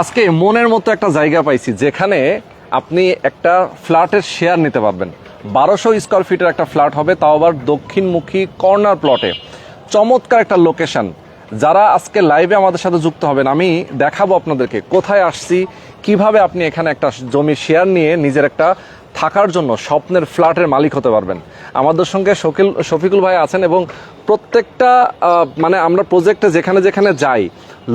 আজকে মনের মতো একটা জায়গা পাইছি যেখানে আপনি একটা ফ্ল্যাটের শেয়ার নিতে পারবেন। বারোশো স্কোয়ার ফিটের একটা ফ্ল্যাট হবে, তাও আবার দক্ষিণমুখী কর্নার প্লটে চমৎকার একটা লোকেশন যারা আজকে লাইভে আমাদের সাথে যুক্ত হবেন, আমি দেখাবো আপনাদেরকে কোথায় আসছি, কীভাবে আপনি এখানে একটা জমি শেয়ার নিয়ে নিজের একটা থাকার জন্য স্বপ্নের ফ্ল্যাটের মালিক হতে পারবেন। আমাদের সঙ্গে শকিল, শফিকুল ভাই আছেন এবং প্রত্যেকটা মানে আমরা প্রজেক্টে যেখানে যেখানে যাই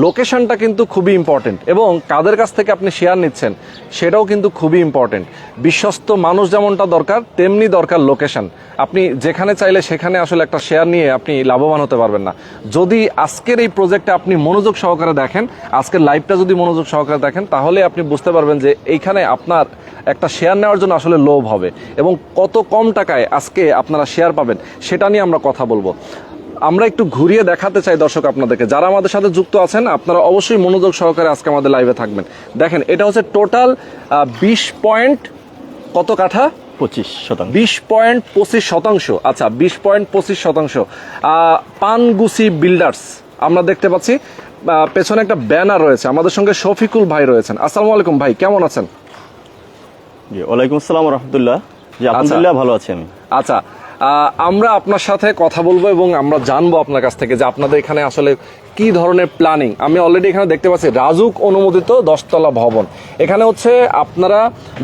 লোকেশনটা কিন্তু খুবই ইম্পর্টেন্ট এবং কাদের কাছ থেকে আপনি শেয়ার নিচ্ছেন, সেটাও কিন্তু খুবই ইম্পর্টেন্ট বিশ্বস্ত মানুষ যেমনটা দরকার, তেমনি দরকার লোকেশন আপনি যেখানে চাইলে সেখানে আসলে একটা শেয়ার নিয়ে আপনি লাভবান হতে পারবেন না। যদি আজকের এই প্রজেক্টে আপনি মনোযোগ সহকারে দেখেন, আজকের লাইভটা যদি মনোযোগ সহকারে দেখেন, তাহলে আপনি বুঝতে পারবেন যে এইখানে আপনার একটা শেয়ার নেওয়ার জন্য আসলে লোভ হবে। এবং কত কম টাকায় আজকে আপনারা শেয়ার পাবেন সেটা নিয়ে আমরা কথা বলব। আমরা একটু ঘুরিয়ে দেখাতে চাই দর্শক আপনাদেরকে। যারা আমাদের সাথে যুক্ত আছেন আপনারা অবশ্যই মনোযোগ সহকারে আজকে আমাদের লাইভে থাকবেন। দেখেন এটা হচ্ছে টোটাল বিশ পয়েন্ট কত কাঠা? পঁচিশ শতাংশ। বিশ পয়েন্ট পঁচিশ শতাংশ। আচ্ছা বিশ পয়েন্ট পঁচিশ শতাংশ। পানগুসি বিল্ডার্স আমরা দেখতে পাচ্ছি পেছনে একটা ব্যানার রয়েছে। আমাদের সঙ্গে শফিকুল ভাই রয়েছেন। আসসালামু আলাইকুম ভাই কেমন আছেন? জি ওয়ালাইকুম আসসালাম রহমতুল্লাহ। জি আলহামদুলিল্লাহ ভালো আছি আমি। আচ্ছা আমরা আপনার সাথে কথা বলব এবং আমরা জানব আপনার কাছ থেকে যে আপনাদের এখানে আসলে কি ধরনের প্ল্যানিং আমি অলরেডি এখানে দেখতে পাচ্ছি রাজুক অনুমোদিত দশতলা ভবন। এখানে হচ্ছে আপনারা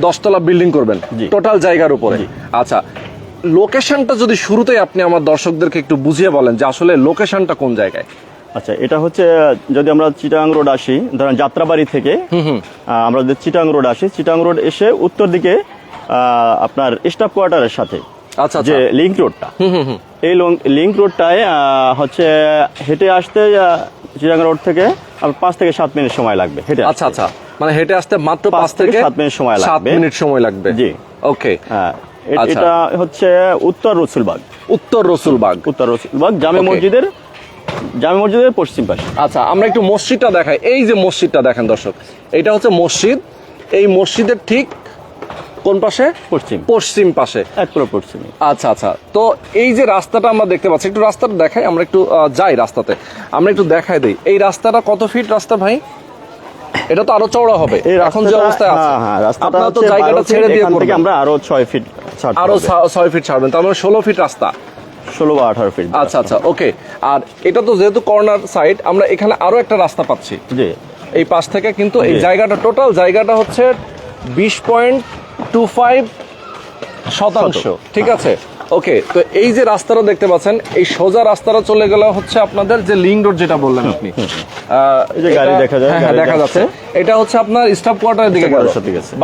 দশতলা বিল্ডিং করবেন। টোটাল জায়গার উপরে। আচ্ছা লোকেশনটা যদি শুরুতেই আপনি আমার দর্শকদেরকে একটু বুঝিয়ে বলেন যে আসলে লোকেশনটা কোন জায়গায়? আচ্ছা এটা হচ্ছে যদি আমরা চিটাং রোড আসি ধরেন যাত্রাবাড়ি থেকে আমরা যদি চিটাং রোড আসি চিটাং রোড এসে উত্তর দিকে আপনার স্টাফ কোয়ার্টারের সাথে আচ্ছা যে আচ্ছা লিংক রোডটা। এই লিংক রোডটায় হচ্ছে হেঁটে আসতে চিটাং রোড থেকে পাঁচ থেকে সাত মিনিট সময় লাগবে হেঁটে আচ্ছা আচ্ছা। মানে হেঁটে আসতে মাত্র পাঁচ থেকে সাত মিনিট সময় সাত লাগবে। মিনিট সময় লাগবে। জি। ওকে হ্যাঁ। আচ্ছা। এটা হচ্ছে উত্তর রসুলবাগ। উত্তর রসুলবাগ। উত্তর রসুলবাগ জামে মসজিদের জামে মসজিদের পশ্চিম পাশে। আচ্ছা আমরা একটু মসজিদটা দেখাই। এই যে মসজিদটা দেখেন দর্শক এটা হচ্ছে মসজিদ। এই মসজিদের ঠিক কোন পাশে? পশ্চিম। পশ্চিম পাশে। এক পুরো পশ্চিমে। আচ্ছা আচ্ছা তো এই যে রাস্তাটা আমরা দেখতে পাচ্ছি একটু রাস্তাটা দেখাই আমরা একটু যাই রাস্তাতে। আমরা একটু দেখাই দিই। এই রাস্তাটা কত ফিট রাস্তা ভাই? এটা তো আরও চওড়া হবে। এখন যে অবস্থায় আছে। হ্যাঁ, হ্যাঁ, আপনারা তো জায়গাটা ছেড়ে দিয়ে। আমরা আরও ছয় ফিট আরও। ছয় ফিট ছাড়বেন তার মানে ষোলো ফিট রাস্তা। ষোলো বা আঠারো ফিট আচ্ছা আচ্ছা ওকে। আর এটা তো যেহেতু কর্নার সাইড আমরা এখানে আরও একটা রাস্তা পাচ্ছি। জি। এই পাশ থেকে কিন্তু এই জায়গাটা টোটাল জায়গাটা হচ্ছে বিশ পয়েন্ট টু ফাইভ শতাংশ ঠিক আছে? ওকে তো এই যে রাস্তাটা দেখতে পাচ্ছেন এই সোজা রাস্তাটা চলে গেলে হচ্ছে আপনাদের যে লিঙ্ক রোড যেটা বললেন আপনি এই যে গাড়ি দেখা যায়, দেখা যাচ্ছে। এটা হচ্ছে আপনার স্টাফ কোয়ার্টারের দিকে গেল।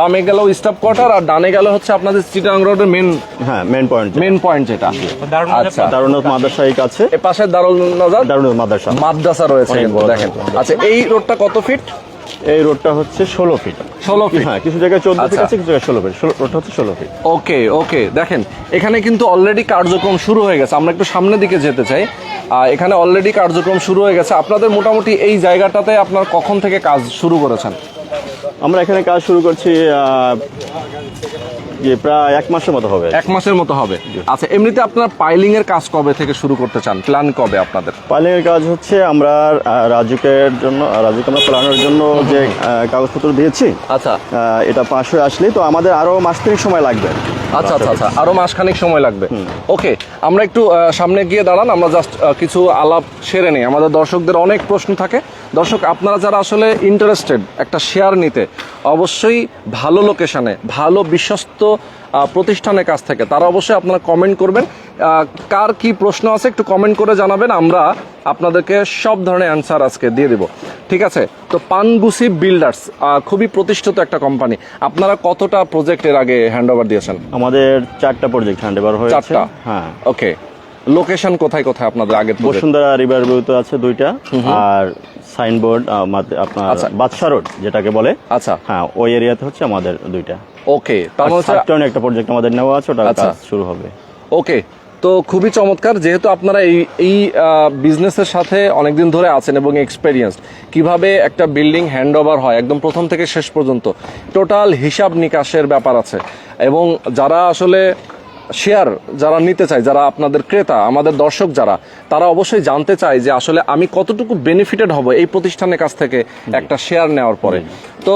বামে গেল স্টাফ কোয়ার্টার আর ডানে গেল হচ্ছে আপনাদের চিটাং রোডের মেন হ্যাঁ মেন পয়েন্ট মেন পয়েন্ট যেটা। আচ্ছা। দারুণাথ মাদ্রাসা এই কাছে। এ পাশে দারুল নাজার দারুণাথ মাদ্রাসা। মাদ্রাসা রয়েছে দেখেন। আচ্ছা এই রোডটা কত ফিট এই রোডটা হচ্ছে ষোলো ফিট ষোলো ফিট হ্যাঁ কিছু জায়গায় চোদ্দ ফিট আচ্ছা। আছে কিছু জায়গায় ষোলো ফিট রোডটা হচ্ছে ষোলো ফিট ওকে ওকে দেখেন এখানে কিন্তু অলরেডি কার্যক্রম শুরু হয়ে গেছে। আমরা একটু সামনের দিকে যেতে চাই। এখানে অলরেডি কার্যক্রম শুরু হয়ে গেছে। আপনাদের মোটামুটি এই জায়গাটাতে আপনার কখন থেকে কাজ শুরু করেছেন? আমরা এখানে কাজ শুরু করছি প্রায় এক মাসের মতো হবে। এক মাসের মতো হবে। আচ্ছা এমনিতে আপনার পাইলিং এর কাজ কবে থেকে শুরু করতে চান? প্ল্যান কবে আপনাদের? কাজ হচ্ছে আমরা রাজুকের জন্য রাজুকে আমরা প্ল্যানের জন্য যে কাগজপত্র দিয়েছি আচ্ছা। এটা পাশ হয়ে আসলে তো আমাদের আরও মাস তিনেক সময় লাগবে। আচ্ছা আচ্ছা আচ্ছা। আরও মাসখানেক সময় লাগবে। ওকে আমরা একটু সামনে গিয়ে দাঁড়ান। আমরা জাস্ট কিছু আলাপ সেরে নিই। আমাদের দর্শকদের অনেক প্রশ্ন থাকে। দর্শক আপনারা যারা আসলে ইন্টারেস্টেড একটা শেয়ার নিতে অবশ্যই ভালো লোকেশানে ভালো বিশ্বস্ত প্রতিষ্ঠানের কাছ থেকে তারা অবশ্যই আপনারা কমেন্ট করবেন। কার কি প্রশ্ন আছে একটু কমেন্ট করে জানাবেন আমরা আপনাদেরকে সব ধরনের অ্যান্সার আজকে দিয়ে দেব। ঠিক আছে? তো পানগুসি বিল্ডার্স খুবই প্রতিষ্ঠিত একটা কোম্পানি আপনারা কতটা প্রজেক্টের আগে হ্যান্ড ওভার দিয়েছেন? আমাদের চারটা প্রজেক্ট হ্যান্ড ওভার হয়েছে। চারটা? হ্যাঁ। ওকে লোকেশন কোথায় কোথায় আপনাদের আগে? বসুন্ধরা রিভার ভিউতে আছে দুইটা। আর সাইনবোর্ড আপনার আচ্ছা। বাদশা রোড যেটাকে বলে। আচ্ছা। হ্যাঁ ওই এরিয়াতে হচ্ছে আমাদের দুইটা। ওকে তার একটা প্রজেক্ট আমাদের নেওয়া আছে ওটা আচ্ছা। শুরু হবে। ওকে তো খুবই চমৎকার, যেহেতু আপনারা এই এই বিজনেসের সাথে অনেকদিন ধরে আছেন এবং এক্সপেরিয়েন্স কীভাবে একটা বিল্ডিং হ্যান্ড ওভার হয়, একদম প্রথম থেকে শেষ পর্যন্ত টোটাল হিসাব নিকাশের ব্যাপার আছে। এবং যারা আসলে শেয়ার যারা নিতে চায় যারা আপনাদের ক্রেতা আমাদের দর্শক যারা তারা অবশ্যই জানতে চায় যে আসলে আমি কতটুকু বেনিফিটেড হব এই প্রতিষ্ঠানের কাছ থেকে একটা শেয়ার নেওয়ার পরে। তো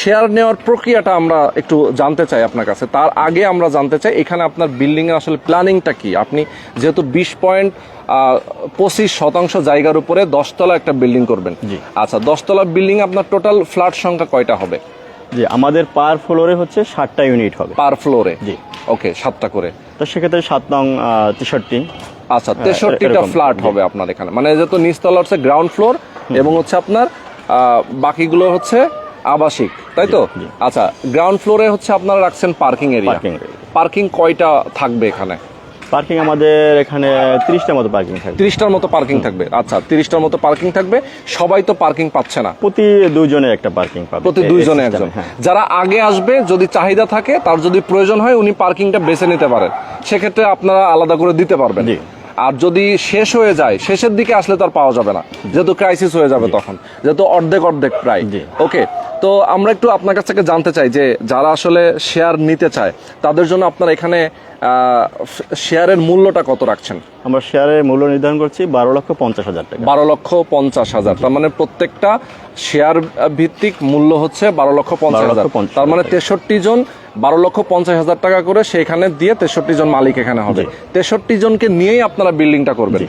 শেয়ার নেওয়ার প্রক্রিয়াটা আমরা একটু জানতে চাই আপনার কাছে। তার আগে আমরা জানতে চাই এখানে আপনার বিল্ডিং এর আসলে প্ল্যানিংটা কি? আপনি যেহেতু বিশ পয়েন্ট পঁচিশ শতাংশ জায়গার উপরে দশতলা একটা বিল্ডিং করবেন। আচ্ছা দশতলা বিল্ডিং আপনার টোটাল ফ্ল্যাট সংখ্যা কয়টা হবে? যে আমাদের পার ফ্লোরে হচ্ছে ষাটটা ইউনিট হবে। পার ফ্লোরে? জি। ওকে সাতটা করে। তো সেক্ষেত্রে সাত নং তেষট্টি। আচ্ছা তেষট্টিটা ফ্ল্যাট হবে আপনার এখানে। মানে যেহেতু নিচতলা হচ্ছে গ্রাউন্ড ফ্লোর এবং হচ্ছে আপনার বাকিগুলো হচ্ছে আবাসিক তাই তো? জি, জি। আচ্ছা গ্রাউন্ড ফ্লোরে হচ্ছে আপনারা রাখছেন পার্কিং এরিয়া পার্কিং কয়টা থাকবে এখানে? পার্কিং আমাদের এখানে তিরিশটার মতো পার্কিং থাকবে। তিরিশটার মতো পার্কিং থাকবে। আচ্ছা তিরিশটার মতো পার্কিং থাকবে। সবাই তো পার্কিং পাচ্ছে না। প্রতি দুইজনে একটা পার্কিং পাবে। প্রতি দুইজনে একজন। হ্যাঁ। যারা আগে আসবে যদি চাহিদা থাকে তার যদি প্রয়োজন হয় উনি পার্কিংটা বেছে নিতে পারেন। সেক্ষেত্রে আপনারা আলাদা করে দিতে পারবেন। আর যদি শেষ হয়ে যায় শেষের দিকে আসলে তো আর পাওয়া যাবে না। যেহেতু ক্রাইসিস হয়ে যাবে তখন। যেহেতু অর্ধেক অর্ধেক প্রায়। ওকে তো আমরা একটু আপনার কাছ থেকে জানতে চাই যে যারা আসলে শেয়ার নিতে চায় তাদের জন্য আপনারা এখানে শেয়ারের মূল্যটা কত রাখছেন? আমরা শেয়ারের মূল্য নির্ধারণ করছি বারো লক্ষ পঞ্চাশ হাজার টাকা। বারো লক্ষ পঞ্চাশ হাজার তার মানে প্রত্যেকটা শেয়ার ভিত্তিক মূল্য হচ্ছে বারো লক্ষ পঞ্চাশ হাজার। 50 তার মানে তেষট্টি জন বারো লক্ষ পঞ্চাশ হাজার টাকা করে সেখানে দিয়ে তেষট্টি জন মালিক এখানে হবে। তেষট্টি জনকে নিয়েই আপনারা বিল্ডিংটা করবেন।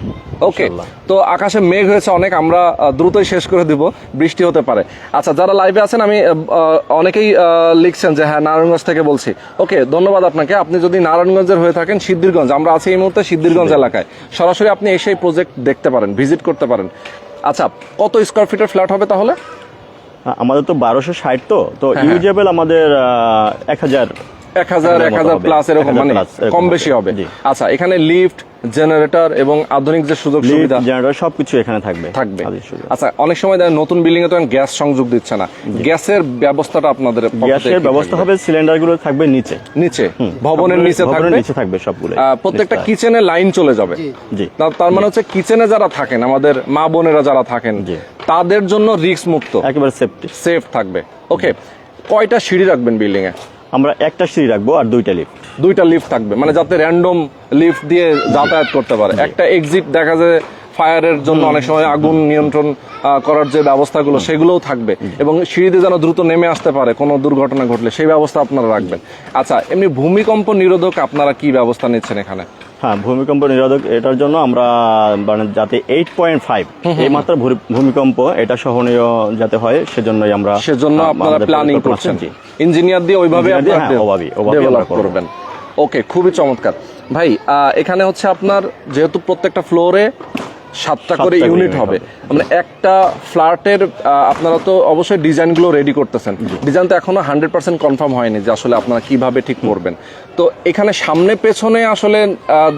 ওকে? তো আকাশে মেঘ হয়েছে অনেক আমরা দ্রুতই শেষ করে দিব বৃষ্টি হতে পারে। আচ্ছা যারা লাইভে আছেন আমি অনেকেই লিখছেন যে হ্যাঁ নারায়ণগঞ্জ থেকে বলছি। ওকে ধন্যবাদ আপনাকে। আপনি যদি নারায়ণগঞ্জের হয়ে থাকেন সিদ্ধিরগঞ্জ আমরা আছি এই মুহূর্তে সিদ্ধিরগঞ্জ এলাকায়। সরাসরি আপনি এসে প্রজেক্ট দেখতে পারেন ভিজিট করতে পারেন। আচ্ছা কত স্কোয়ার ফিটের ফ্ল্যাট হবে তাহলে? আমাদের তো বারোশো ষাট তো তো হ্যাঁ, হ্যাঁ। ইউজেবল আমাদের এক হাজার এক হাজার এক হাজার প্লাস এরকম মানে কম বেশি হবে। জি। আচ্ছা এখানে লিফট জেনারেটর এবং আধুনিক যে সুযোগ সুবিধা জেনারেটর সবকিছু এখানে থাকবে। থাকবে। আচ্ছা অনেক সময় দেখেন নতুন বিল্ডিং এ তো গ্যাস সংযোগ দিচ্ছে না। গ্যাসের ব্যবস্থাটা আপনাদের গ্যাসের ব্যবস্থা হবে সিলিন্ডারগুলো থাকবে নিচে। নিচে ভবনের নিচে থাকবে। নিচে থাকবে সবগুলো প্রত্যেকটা কিচেনে লাইন চলে যাবে। জি। তার মানে হচ্ছে কিচেনে যারা থাকেন আমাদের মা বোনেরা যারা থাকেন। তাদের জন্য রিস্ক মুক্ত। একেবারে সেফটি সেফ থাকবে। ওকে কয়টা সিঁড়ি রাখবেন বিল্ডিং এ আমরা একটা সিঁড়ি রাখব আর দুইটা লিফট দুইটা লিফট থাকবে মানে যাতে র্যান্ডম লিফট দিয়ে যাতায়াত করতে পারে। একটা এক্সিট দেখা যায় ফায়ারের জন্য অনেক সময় আগুন নিয়ন্ত্রণ করার যে ব্যবস্থাগুলো সেগুলোও থাকবে। এবং সিঁড়িতে যেন দ্রুত নেমে আসতে পারে কোনো দুর্ঘটনা ঘটলে সেই ব্যবস্থা আপনারা রাখবেন। আচ্ছা এমনি ভূমিকম্প নিরোধক আপনারা কি ব্যবস্থা নিচ্ছেন এখানে? হ্যাঁ ভূমিকম্প নিরোধক এটার জন্য আমরা মানে যাতে এইট পয়েন্ট ফাইভ এই মাত্রা ভূমিকম্প এটা সহনীয় যাতে হয় সেজন্যই আমরা সেজন্য আপনারা প্ল্যানিং করছেন। ইঞ্জিনিয়ার দিয়ে ওইভাবে ওভাবে হ্যাঁ, ডেভেলপ করবেন। ওকে খুবই চমৎকার। ভাই আহ, এখানে হচ্ছে আপনার যেহেতু প্রত্যেকটা ফ্লোরে সাতটা করে ইউনিট হবে। মানে একটা ফ্ল্যাটের আপনারা তো অবশ্যই ডিজাইনগুলো রেডি করতেছেন। ডিজাইন তো এখনও হান্ড্রেড পার্সেন্ট কনফার্ম হয়নি যে আসলে আপনারা কীভাবে ঠিক করবেন। তো এখানে সামনে পেছনে আসলে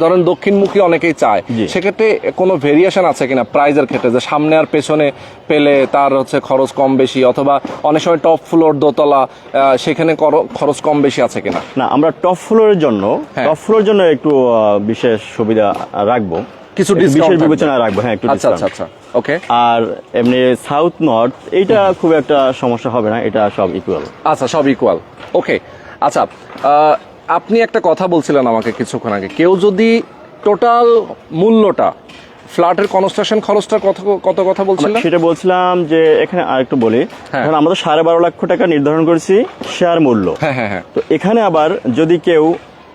ধরেন দক্ষিণমুখী অনেকেই চায়। সেক্ষেত্রে কোনো ভেরিয়েশন আছে কিনা প্রাইজের ক্ষেত্রে? যে সামনে আর পেছনে পেলে তার হচ্ছে খরচ কম বেশি অথবা অনেক সময় টপ ফ্লোর দোতলা সেখানে খরচ কম বেশি আছে কিনা? না আমরা টপ ফ্লোরের জন্য হ্যাঁ। টপ ফ্লোরের জন্য একটু বিশেষ সুবিধা রাখব। কিছু বিশেষ। বিবেচনা রাখব হ্যাঁ একটু আচ্ছা আচ্ছা আচ্ছা ওকে আর এমনি সাউথ নর্থ এইটা খুব একটা সমস্যা হবে না এটা সব ইকুয়াল আচ্ছা সব ইকুয়াল ওকে আচ্ছা আপনি একটা কথা বলছিলেন আমাকে কিছুক্ষণ আগে কেউ যদি টোটাল মূল্যটা ফ্ল্যাটের কনস্ট্রাকশন খরচটা কত কত কথা বলছিলেন? সেটা বলছিলাম যে এখানে আরেকটু বলি হ্যাঁ। এখন আমরা তো সাড়ে বারো লক্ষ টাকা নির্ধারণ করেছি শেয়ার মূল্য। হ্যাঁ হ্যাঁ হ্যাঁ। তো এখানে আবার যদি কেউ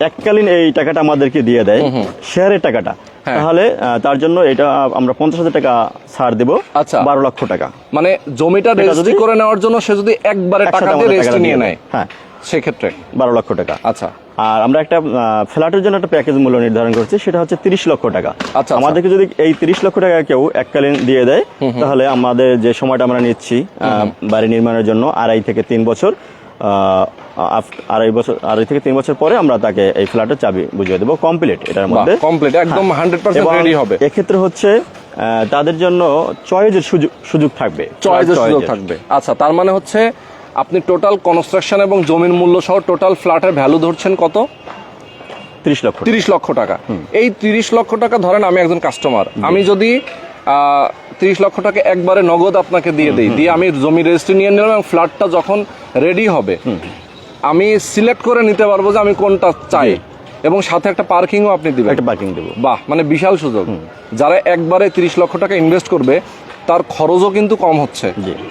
এককালীন এই টাকাটা আমাদেরকে দিয়ে দেয় শেয়ারের টাকাটা হ্যাঁ। তাহলে তার জন্য এটা আমরা পঞ্চাশ হাজার টাকা ছাড় দেবো। আচ্ছা। বারো লক্ষ টাকা। মানে জমিটা রেজিস্ট্রি যদি- করে নেওয়ার জন্য সে যদি একবারে টাকা দিয়ে রেজিস্ট্রি নিয়ে নেয় হ্যাঁ। সেক্ষেত্রে? বারো লক্ষ টাকা। আচ্ছা। আর আমরা একটা ফ্ল্যাটের জন্য একটা প্যাকেজ মূল্য নির্ধারণ করছি সেটা হচ্ছে তিরিশ লক্ষ টাকা। আচ্ছা। আমাদেরকে যদি এই তিরিশ লক্ষ টাকা কেউ এককালীন দিয়ে দেয় তাহলে আমাদের যে সময়টা আমরা নিচ্ছি বাড়ি নির্মাণের জন্য আড়াই থেকে তিন বছর আড়াই বছর আড়াই থেকে তিন বছর পরে আমরা তাকে এই ফ্ল্যাটের চাবি বুঝিয়ে দেবো কমপ্লিট এটার মধ্যে। কমপ্লিট একদম হ্যাঁ। হান্ড্রেড পার্সেন্ট রেডি হবে। এক্ষেত্রে হচ্ছে তাদের জন্য চয়েজের সুযোগ সুযোগ থাকবে। চয়েসের সুযোগ থাকবে। আচ্ছা তার মানে হচ্ছে আপনি টোটাল কনস্ট্রাকশন এবং জমির মূল্য সহ টোটাল ফ্ল্যাটের ভ্যালু ধরছেন কত? তিরিশ লক্ষ। তিরিশ লক্ষ টাকা। এই তিরিশ লক্ষ টাকা ধরেন আমি একজন কাস্টমার আমি যদি তিরিশ লক্ষ টাকা একবারে নগদ আপনাকে দিয়ে দেই। দিয়ে আমি জমি রেজিস্ট্রি নিয়ে নিলাম এবং ফ্ল্যাটটা যখন রেডি হবে আমি সিলেক্ট করে নিতে পারব যে আমি কোনটা চাই। এবং সাথে একটা পার্কিংও আপনি দিবেন। একটা পার্কিং দেবো। বাহ মানে বিশাল সুযোগ। যারা একবারে তিরিশ লক্ষ টাকা ইনভেস্ট করবে তার খরচও কিন্তু কম হচ্ছে।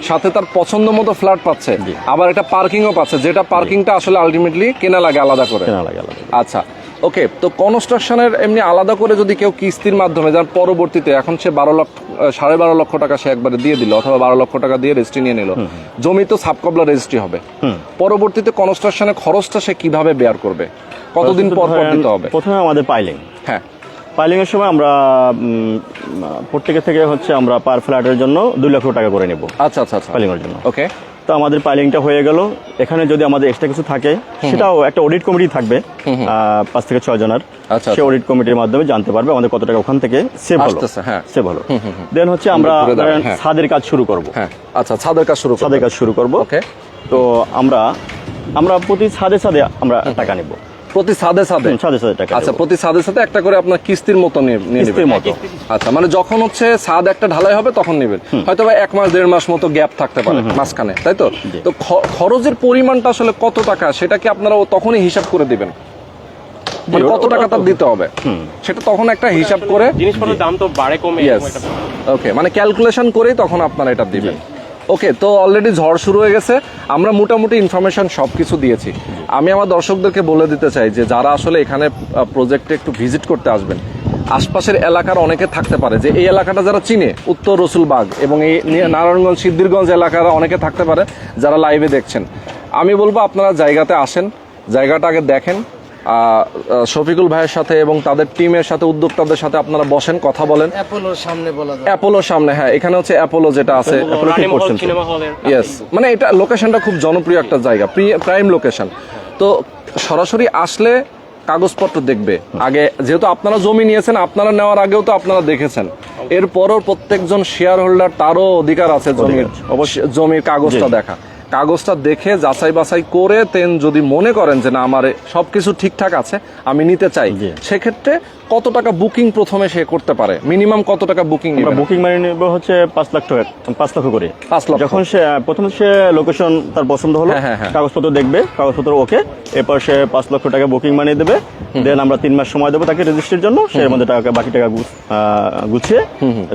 সাথে তার পছন্দ মতো ফ্ল্যাট পাচ্ছে। আবার একটা পার্কিংও পাচ্ছে যেটা পার্কিংটা আসলে আলটিমেটলি কেনা লাগে আলাদা করে। কেনা লাগে আলাদা আচ্ছা ওকে তো কনস্ট্রাকশনের এমনি আলাদা করে যদি কেউ কিস্তির মাধ্যমে যার পরবর্তীতে এখন সে বারো লক্ষ সাড়ে বারো লক্ষ টাকা সে একবারে দিয়ে দিল অথবা বারো লক্ষ টাকা দিয়ে রেজিস্ট্রি নিয়ে নিল জমি তো সাবকবলা রেজিস্ট্রি হবে। পরবর্তীতে কনস্ট্রাকশনের খরচটা সে কীভাবে বেয়ার করবে? কতদিন পর পর দিতে হবে? প্রথমে আমাদের পাইলিং হ্যাঁ। পাইলিং এর সময় আমরা প্রত্যেকের থেকে হচ্ছে আমরা পার ফ্ল্যাটের জন্য দুই লক্ষ টাকা করে নেব। আচ্ছা আচ্ছা আচ্ছা। পাইলিং এর জন্য। ওকে তো আমাদের পাইলিংটা হয়ে গেল। এখানে যদি আমাদের এক্সট্রা কিছু থাকে সেটাও একটা অডিট কমিটি থাকবে। পাঁচ থেকে ছয় জনের। সে অডিট কমিটির মাধ্যমে জানতে পারবে আমাদের কত টাকা ওখান থেকে সেভ হলো। হ্যাঁ। সেভ হলো। দেন হচ্ছে আমরা হ্যাঁ। ছাদের কাজ শুরু করব। হ্যাঁ। আচ্ছা ছাদের কাজ শুরু ছাদের কাজ শুরু করব। ওকে। তো আমরা আমরা প্রতি ছাদে ছাদে আমরা টাকা নেব। প্রতি ছাদে ছাদে? ছাদে ছাদে টাকা আচ্ছা প্রতি ছাদের সাথে একটা করে আপনার কিস্তির মতো নিয়ে নিয়ে কিস্তির নেবেন। মতো। আচ্ছা মানে যখন হচ্ছে ছাদ একটা ঢালাই হবে তখন নেবেন। হয়তো বা এক মাস দেড় মাস মতো গ্যাপ থাকতে পারে মাঝখানে তাই তো? তো খরচের পরিমাণটা আসলে কত টাকা সেটা কি আপনারা তখনই হিসাব করে দিবেন। মানে কত টাকা তার দিতে হবে? সেটা তখন একটা হিসাব করে জিনিসপত্রের দাম তো বাড়ে কমে ওকে মানে ক্যালকুলেশন করেই তখন আপনারা এটা দিবেন। ওকে তো অলরেডি ঝড় শুরু হয়ে গেছে। আমরা মোটামুটি ইনফরমেশন সব কিছু দিয়েছি। আমি আমার দর্শকদেরকে বলে দিতে চাই যে, যারা আসলে এখানে প্রজেক্টে একটু ভিজিট করতে আসবেন, আশপাশের এলাকার অনেকে থাকতে পারে যে, এই এলাকাটা যারা চিনে, উত্তর রসুলবাগ এবং এই নারায়ণগঞ্জ, সিদ্ধিরগঞ্জ এলাকার অনেকে থাকতে পারে, যারা লাইভে দেখছেন। আমি বলব আপনারা জায়গাতে আসেন, জায়গাটা আগে দেখেন শফিকুল ভাইয়ের সাথে এবং তাদের টিমের সাথে উদ্যোক্তাদের সাথে আপনারা বসেন কথা বলেন। অ্যাপোলোর সামনে বলা যায় অ্যাপোলোর সামনে হ্যাঁ এখানে হচ্ছে অ্যাপোলো যেটা আছে ইয়েস মানে এটা লোকেশনটা খুব জনপ্রিয় একটা জায়গা প্রাইম লোকেশন তো সরাসরি আসলে কাগজপত্র দেখবে। আগে যেহেতু আপনারা জমি নিয়েছেন আপনারা নেওয়ার আগেও তো আপনারা দেখেছেন। এরপরও প্রত্যেকজন শেয়ার হোল্ডার তারও অধিকার আছে জমির অবশ্যই। জমির কাগজটা দেখা। কাগজটা দেখে যাচাই বাছাই করে তেন যদি মনে করেন যে না আমার সবকিছু ঠিকঠাক আছে আমি নিতে চাই। সেক্ষেত্রে কত টাকা বুকিং প্রথমে সে করতে পারে? মিনিমাম কত টাকা বুকিং বুকিং মানে নেব হচ্ছে পাঁচ লাখ টাকা পাঁচ লক্ষ করে। পাঁচ লক্ষ। যখন সে প্রথম সে লোকেশন তার পছন্দ হলো হ্যাঁ, হ্যাঁ, হ্যাঁ। কাগজপত্র দেখবে কাগজপত্র ওকে এরপর সে পাঁচ লক্ষ টাকা বুকিং মানি দেবে দেন আমরা তিন মাস সময় দেবো তাকে রেজিস্ট্রির জন্য সে মধ্যে টাকা বাকি টাকা গুছিয়ে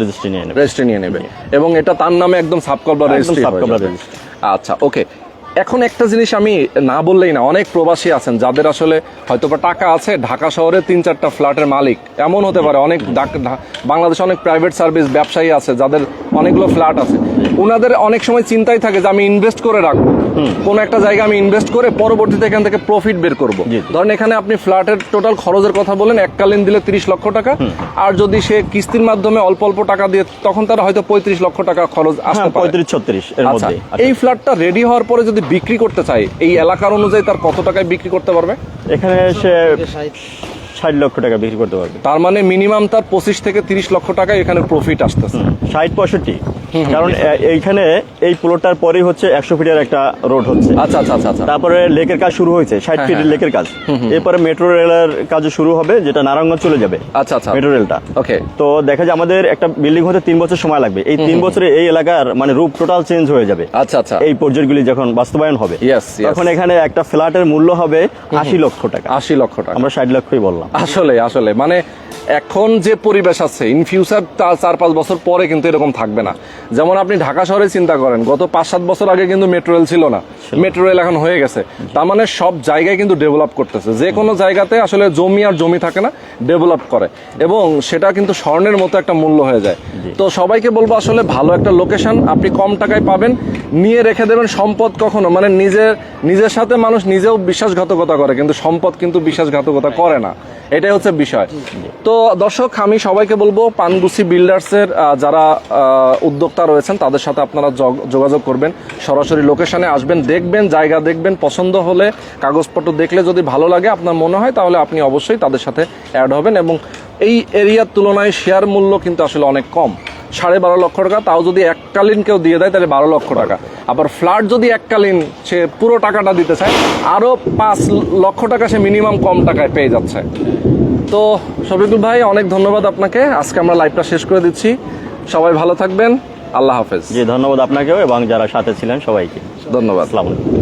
রেজিস্ট্রি নিয়ে নেবে। রেজিস্ট্রি নিয়ে নেবে। এবং এটা তার নামে একদম সাবকবলা একদম রেজিস্ট্রি আচ্ছা ওকে। এখন একটা জিনিস আমি না বললেই না, অনেক প্রবাসী আছেন যাদের আসলে হয়তো বা টাকা আছে, ঢাকা শহরে তিন চারটা ফ্ল্যাটের মালিক। এমন হতে পারে, অনেক বাংলাদেশে অনেক প্রাইভেট সার্ভিস ব্যবসায়ী আছে যাদের অনেকগুলো ফ্ল্যাট আছে। ওনাদের অনেক সময় চিন্তাই থাকে যে আমি ইনভেস্ট করে রাখব। কোন একটা জায়গা আমি ইনভেস্ট করে পরবর্তীতে এখান থেকে প্রফিট বের করব। ধরেন এখানে আপনি ফ্ল্যাটের টোটাল খরচের কথা বলেন এককালীন দিলে তিরিশ লক্ষ টাকা। আর যদি সে কিস্তির মাধ্যমে অল্প অল্প টাকা দিয়ে তখন তার হয়তো পঁয়ত্রিশ লক্ষ টাকা খরচ হ্যাঁ আসতে পারে। পঁয়ত্রিশ ছত্রিশ এর আচ্ছা মধ্যে এই ফ্ল্যাটটা রেডি হওয়ার পরে যদি বিক্রি করতে চাই এই এলাকার অনুযায়ী তার কত টাকায় বিক্রি করতে পারবে? এখানে সে ষাট। ষাট লক্ষ টাকা বিক্রি করতে পারবে। তার মানে মিনিমাম তার পঁচিশ থেকে তিরিশ লক্ষ টাকা এখানে প্রফিট আসতেছে। ষাট পঁয়ষট্টি। কারণ এইখানে এই প্লটটার পরেই হচ্ছে একশো ফিটের একটা রোড হচ্ছে। আচ্ছা আচ্ছা আচ্ছা আচ্ছা। তারপরে লেকের কাজ শুরু হয়েছে ষাট হ্যাঁ, ফিটের হ্যাঁ। লেকের কাজ। এরপরে মেট্রো রেলের কাজ শুরু হবে যেটা নারায়ণগঞ্জ চলে যাবে আচ্ছা আচ্ছা। মেট্রো রেলটা ওকে তো দেখা যায় আমাদের একটা বিল্ডিং হতে তিন বছর সময় লাগবে। এই তিন বছরে এই এলাকার মানে রূপ টোটাল চেঞ্জ হয়ে যাবে। আচ্ছা আচ্ছা। এই প্রজেক্টগুলি যখন বাস্তবায়ন হবে. তখন এখানে একটা ফ্ল্যাটের মূল্য হবে আশি লক্ষ টাকা। আশি লক্ষ টাকা। আমরা ষাট লক্ষই বললাম। আসলে আসলে। মানে এখন যে পরিবেশ আছে ইন ফিউচার চার পাঁচ বছর পরে কিন্তু এরকম থাকবে না। যেমন আপনি ঢাকা শহরে চিন্তা করেন গত পাঁচ সাত বছর আগে কিন্তু মেট্রো রেল ছিল না। মেট্রো রেল এখন হয়ে গেছে। তার মানে সব জায়গায় কিন্তু ডেভেলপ করতেছে। যে কোনো জায়গাতে আসলে জমি আর জমি থাকে না ডেভেলপ করে। এবং সেটা কিন্তু স্বর্ণের মতো একটা মূল্য হয়ে যায়। তো সবাইকে বলব আসলে ভালো একটা লোকেশন আপনি কম টাকায় পাবেন। নিয়ে রেখে দেবেন সম্পদ কখনো মানে নিজের নিজের সাথে মানুষ নিজেও বিশ্বাসঘাতকতা করে কিন্তু সম্পদ কিন্তু বিশ্বাসঘাতকতা করে না। এটাই হচ্ছে বিষয়। তো দর্শক, আমি সবাইকে বলব পানগুসি বিল্ডার্সের যারা উদ্যোক্তা রয়েছেন, তাদের সাথে আপনারা যোগ- যোগাযোগ করবেন। সরাসরি লোকেশনে আসবেন, দেখবেন, জায়গা দেখবেন, পছন্দ হলে কাগজপত্র দেখলে যদি ভালো লাগে, আপনার মনে হয়, তাহলে আপনি অবশ্যই তাদের সাথে অ্যাড হবেন এবং এই এরিয়ার তুলনায় শেয়ার মূল্য কিন্তু আসলে অনেক কম। সাড়ে বারো লক্ষ টাকা তাও যদি এককালীন কেউ দিয়ে দেয় তাহলে বারো লক্ষ টাকা। আবার ফ্ল্যাট যদি এককালীন সে পুরো টাকাটা দিতে চায় আরও পাঁচ লক্ষ টাকা সে মিনিমাম কম টাকায় পেয়ে যাচ্ছে। তো শফিকুল ভাই অনেক ধন্যবাদ আপনাকে। আজকে আমরা লাইভটা শেষ করে দিচ্ছি। সবাই ভালো থাকবেন। আল্লাহ হাফেজ। জি ধন্যবাদ আপনাকেও এবং যারা সাথে ছিলেন সবাইকে। ধন্যবাদ। আসসালামু আলাইকুম।